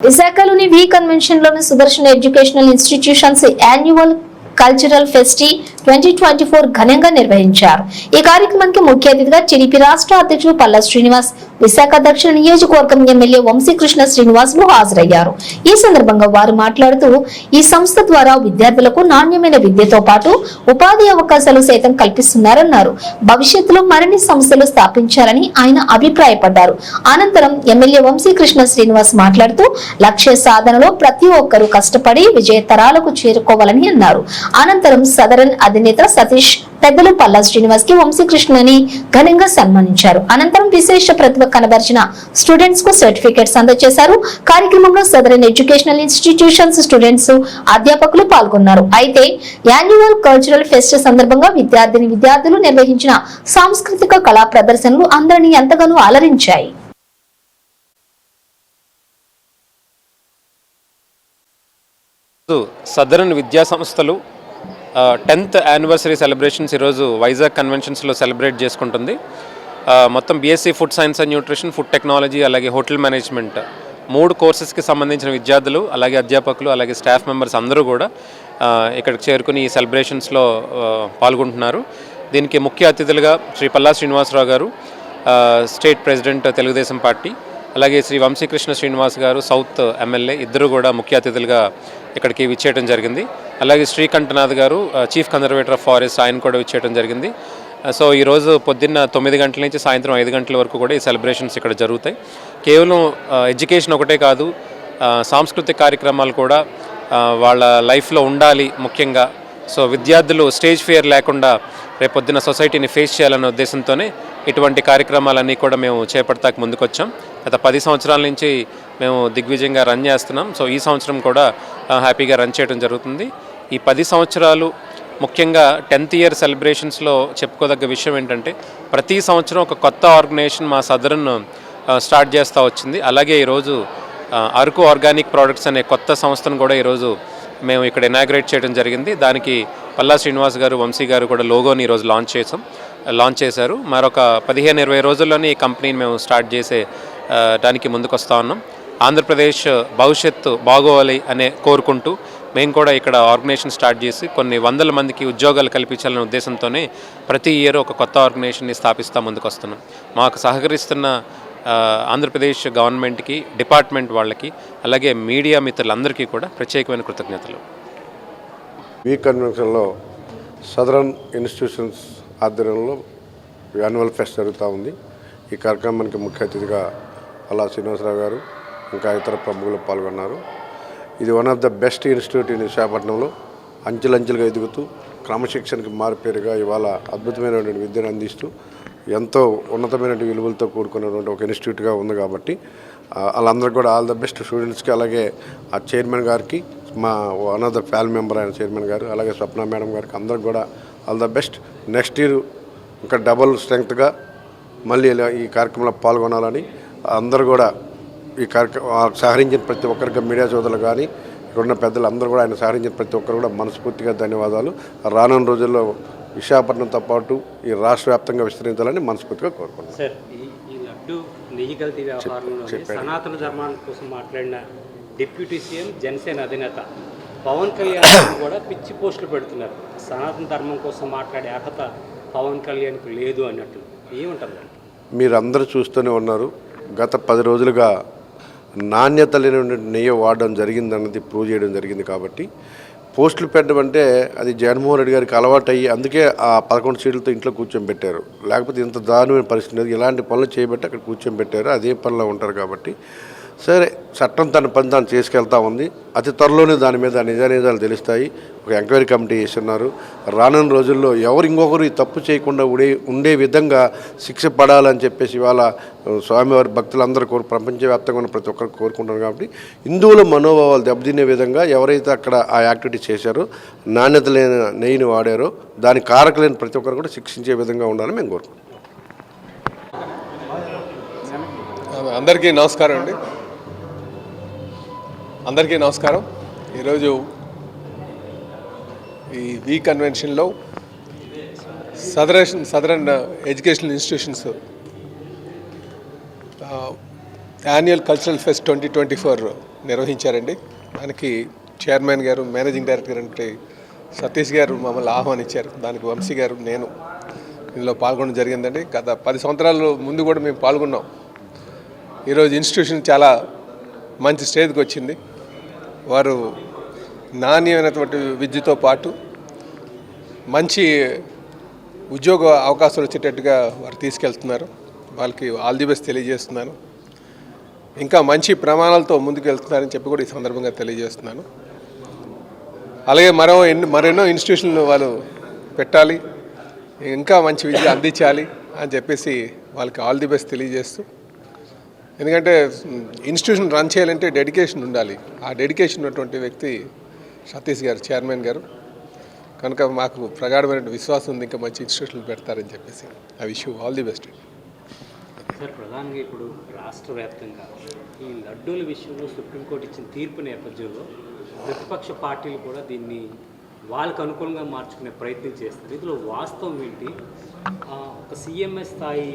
విశాఖలోని V కన్వెన్షన్లోని Sudarshan educational institutions annual cultural fest twenty twenty four ఘనంగా నిర్వహించారు. ఈ కార్యక్రమానికి ముఖ్య అతిథిగా టీడీపీ రాష్ట్ర అధ్యక్షుడు పల్లా శ్రీనివాస్ విశాఖ దక్షిణ నియోజకవర్గం ఎమ్మెల్యే వంశీకృష్ణ శ్రీనివాసులు హాజరయ్యారు. ఈ సందర్భంగా వారు మాట్లాడుతూ ఈ సంస్థ ద్వారా విద్యార్థులకు నాణ్యమైన విద్యతో పాటు ఉపాధి అవకాశాలు సైతం కల్పిస్తున్నారన్నారు. భవిష్యత్తులో మరిన్ని సంస్థలు స్థాపించాలని ఆయన అభిప్రాయపడ్డారు. అనంతరం ఎమ్మెల్యే వంశీకృష్ణ శ్రీనివాస్ మాట్లాడుతూ లక్ష్య సాధనలో ప్రతి ఒక్కరూ కష్టపడి విజయ తరాలకు చేరుకోవాలని అన్నారు. అనంతరం సదరన్ అధినేత సతీష్ పెద్దలు పల్లా శ్రీనివాస్కి వంశీకృష్ణని ఘనంగా సన్మానించారు. అనంతరం విశేష ప్రతిభ కనబరిచిన స్టూడెంట్స్కు సర్టిఫికేట్స్ అందజేశారు. కార్యక్రమంలో సదరన్ ఎడ్యుకేషనల్ ఇన్స్టిట్యూషన్స్ స్టూడెంట్స్ అధ్యాపకులు పాల్గొన్నారు. అయితే యాన్యువల్ కల్చరల్ ఫెస్ట్ సందర్భంగా విద్యార్థిని విద్యార్థులు నిర్వహించిన సాంస్కృతిక కళా ప్రదర్శనలు అందరినీ ఎంతగానో అలరించాయి. సదరన్ విద్యా సంస్థలు టెన్త్ యానివర్సరీ సెలబ్రేషన్స్ ఈరోజు వైజాగ్ కన్వెన్షన్స్లో సెలబ్రేట్ చేసుకుంటుంది. మొత్తం BSc food science and nutrition food technology అలాగే హోటల్ మేనేజ్మెంట్ మూడు కోర్సెస్కి సంబంధించిన విద్యార్థులు అలాగే అధ్యాపకులు అలాగే స్టాఫ్ మెంబర్స్ అందరూ కూడా ఇక్కడికి చేరుకుని ఈ సెలబ్రేషన్స్లో పాల్గొంటున్నారు. దీనికి ముఖ్య అతిథులుగా శ్రీ పల్లా శ్రీనివాసరావు గారు స్టేట్ ప్రెసిడెంట్ తెలుగుదేశం పార్టీ అలాగే శ్రీ వంశీకృష్ణ శ్రీనివాస్ గారు సౌత్ ఎమ్మెల్యే ఇద్దరు కూడా ముఖ్య అతిథులుగా ఇక్కడికి విచ్చేయడం జరిగింది. అలాగే శ్రీకంఠనాథ్ గారు చీఫ్ కన్జర్వేటర్ ఆఫ్ ఫారెస్ట్ ఆయన కూడా ఇచ్చేయడం జరిగింది. సో ఈరోజు పొద్దున్న తొమ్మిది గంటల నుంచి సాయంత్రం ఐదు గంటల వరకు కూడా ఈ సెలబ్రేషన్స్ ఇక్కడ జరుగుతాయి. కేవలం ఎడ్యుకేషన్ ఒకటే కాదు సాంస్కృతిక కార్యక్రమాలు కూడా వాళ్ళ లైఫ్లో ఉండాలి ముఖ్యంగా. సో విద్యార్థులు స్టేజ్ ఫియర్ లేకుండా రేపొద్దున సొసైటీని ఫేస్ చేయాలనే ఉద్దేశంతోనే ఇటువంటి కార్యక్రమాలన్నీ కూడా మేము చేపడతాక ముందుకొచ్చాం. గత పది సంవత్సరాల నుంచి మేము దిగ్విజయంగా రన్ చేస్తున్నాం. సో ఈ సంవత్సరం కూడా హ్యాపీగా రన్ చేయడం జరుగుతుంది. ఈ పది సంవత్సరాలు ముఖ్యంగా టెన్త్ ఇయర్ సెలబ్రేషన్స్లో చెప్పుకోదగ్గ విషయం ఏంటంటే ప్రతి సంవత్సరం ఒక కొత్త ఆర్గనైజేషన్ మా సదరన్ స్టార్ట్ చేస్తూ వచ్చింది. అలాగే ఈరోజు అరకు ఆర్గానిక్ ప్రోడక్ట్స్ అనే కొత్త సంస్థను కూడా ఈరోజు మేము ఇక్కడ ఇనాగ్రేట్ చేయడం జరిగింది. దానికి పల్లా శ్రీనివాస్ గారు వంశీ గారు కూడా లోగోని ఈరోజు లాంచ్ చేసాం లాంచ్ చేశారు. మరొక పదిహేను ఇరవై రోజుల్లోనే ఈ కంపెనీని మేము స్టార్ట్ చేసే దానికి ముందుకు వస్తూ ఉన్నాం. ఆంధ్రప్రదేశ్ భవిష్యత్తు బాగోవాలి అనే కోరుకుంటూ మేము కూడా ఇక్కడ ఆర్గనైజేషన్ స్టార్ట్ చేసి కొన్ని వందల మందికి ఉద్యోగాలు కల్పించాలనే ఉద్దేశంతోనే ప్రతి ఇయర్ ఒక కొత్త ఆర్గనైజేషన్ని స్థాపిస్తా ముందుకు వస్తున్నాం మాకు సహకరిస్తున్న ఆంధ్రప్రదేశ్ గవర్నమెంట్కి డిపార్ట్మెంట్ వాళ్ళకి అలాగే మీడియా మిత్రులందరికీ కూడా ప్రత్యేకమైన కృతజ్ఞతలు. ఈ కన్వెన్షన్లో సదరన్ ఇన్స్టిట్యూషన్స్ ఆధ్వర్యంలో యాన్యువల్ ఫెస్ట్ జరుగుతూ ఉంది. ఈ కార్యక్రమానికి ముఖ్య అతిథిగా అలా శ్రీనివాసరావు గారు ఇంకా ఇతర ప్రముఖులు పాల్గొన్నారు. ఇది one of the best institute in విశాఖపట్నంలో. అంచెలంచెలుగా ఎదుగుతూ క్రమశిక్షణకి మారుపేరుగా ఇవాళ అద్భుతమైనటువంటి విద్యను అందిస్తూ ఎంతో ఉన్నతమైనటువంటి విలువలతో కూడుకున్నటువంటి ఒక ఇన్స్టిట్యూట్గా ఉంది కాబట్టి వాళ్ళందరూ వాళ్ళందరికీ కూడా ఆల్ ద బెస్ట్ స్టూడెంట్స్కి అలాగే ఆ చైర్మన్ గారికి మా one of the family member అయిన చైర్మన్ గారు అలాగే స్వప్న మేడం గారికి అందరికి కూడా all the best next year ఇంకా డబల్ స్ట్రెంగ్త్గా మళ్ళీ ఇలా ఈ కార్యక్రమంలో పాల్గొనాలని అందరూ కూడా ఈ కార్యక్రమం సహకరించిన ప్రతి ఒక్కరికి మీడియా సోదరులు కానీ ఇక్కడ ఉన్న పెద్దలు అందరూ కూడా ఆయన సహకరించిన ప్రతి ఒక్కరు కూడా మనస్ఫూర్తిగా ధన్యవాదాలు. రానున్న రోజుల్లో విశాఖపట్నంతో పాటు ఈ రాష్ట్ర వ్యాప్తంగా విస్తరించాలని మనస్ఫూర్తిగా కోరుకుంటున్నాను. సనాతన ధర్మాల కోసం మాట్లాడిన డిప్యూటీ సీఎం జనసేన అధినేత పవన్ కళ్యాణ్ కూడా పిచ్చి పోస్టులు పెడుతున్నారు. సనాతన ధర్మం కోసం మాట్లాడే అర్హత పవన్ కళ్యాణ్కి లేదు అన్నట్టు. ఏముంటుంది మీరు అందరూ చూస్తూనే ఉన్నారు. గత పది రోజులుగా నాణ్యత లేనటువంటి నెయ్యి వాడడం జరిగిందన్నది ప్రూవ్ చేయడం జరిగింది కాబట్టి పోస్టులు పెట్టడం అంటే అది జగన్మోహన్ రెడ్డి గారికి అలవాటు అయ్యి అందుకే ఆ పదకొండు సీట్లతో ఇంట్లో కూర్చోబెట్టారు పెట్టారు. లేకపోతే ఇంత దారుణమైన పరిస్థితి లేదు. ఇలాంటి పనులు చేయబట్టి అక్కడ కూర్చోబెట్టారు పెట్టారు. అదే పనిలో ఉంటారు కాబట్టి సరే చట్టం తన పని తాను చేసుకెళ్తా ఉంది. అతి త్వరలోనే దాని మీద నిజానిజాలు తెలుస్తాయి. ఒక ఎంక్వైరీ కమిటీ చేస్తున్నారు. రానున్న రోజుల్లో ఎవరు ఇంకొకరు తప్పు చేయకుండా ఉండే ఉండే విధంగా శిక్ష పడాలని చెప్పేసి ఇవాళ స్వామివారి భక్తులందరూ కోరు ప్రపంచవ్యాప్తంగా ఉన్న ప్రతి ఒక్కరు కోరుకుంటున్నారు కాబట్టి హిందువుల మనోభావాలు దెబ్బతినే విధంగా ఎవరైతే అక్కడ ఆ యాక్టివిటీ చేశారో నాణ్యత లేని నెయ్యిని వాడారో దాని కారకలేని ప్రతి ఒక్కరు కూడా శిక్షించే విధంగా ఉండాలని మేము కోరుకుంటున్నాం. అందరికీ నమస్కారం అండి. అందరికీ నమస్కారం. ఈరోజు ఈ V కన్వెన్షన్లో southern southern educational institutions annual cultural fest twenty twenty four నిర్వహించారండి. దానికి చైర్మన్ గారు మేనేజింగ్ డైరెక్టర్ అంటే సతీష్ గారు మమ్మల్ని ఆహ్వానించారు. దానికి వంశీ గారు నేను ఇందులో పాల్గొనడం జరిగిందండి. గత పది సంవత్సరాల ముందు కూడా మేము పాల్గొన్నాం. ఈరోజు ఇన్స్టిట్యూషన్ చాలా మంచి స్టేజ్కి వచ్చింది. వారు నాణ్యమైనటువంటి విద్యతో పాటు మంచి ఉద్యోగ అవకాశాలు వచ్చేటట్టుగా వారు తీసుకెళ్తున్నారు. వాళ్ళకి ఆల్ ది బెస్ట్ తెలియజేస్తున్నాను. ఇంకా మంచి ప్రమాణాలతో ముందుకెళ్తున్నారని చెప్పి కూడా ఈ సందర్భంగా తెలియజేస్తున్నాను. అలాగే మరో మరెన్నో ఇన్స్టిట్యూషన్లు వాళ్ళు పెట్టాలి. ఇంకా మంచి విద్య అందించాలి అని చెప్పేసి వాళ్ళకి ఆల్ ది బెస్ట్ తెలియజేస్తూ ఎందుకంటే ఇన్స్టిట్యూషన్ రన్ చేయాలంటే డెడికేషన్ ఉండాలి. ఆ డెడికేషన్ ఉన్నటువంటి వ్యక్తి సతీష్ గారు చైర్మన్ గారు. కనుక మాకు ప్రగాఢమైన విశ్వాసం ఉంది ఇంకా మంచి ఇన్స్టిట్యూషన్లు పెడతారని చెప్పేసి. I wish you all the best sir ప్రధానంగా ఇప్పుడు రాష్ట్ర వ్యాప్తంగా ఈ లడ్డూల విషయంలో సుప్రీంకోర్టు ఇచ్చిన తీర్పు నేపథ్యంలో ప్రతిపక్ష పార్టీలు కూడా దీన్ని వాళ్ళకు అనుకూలంగా మార్చుకునే ప్రయత్నం చేస్తారు. ఇందులో వాస్తవం ఏంటి? ఒక సీఎంఎస్ స్థాయి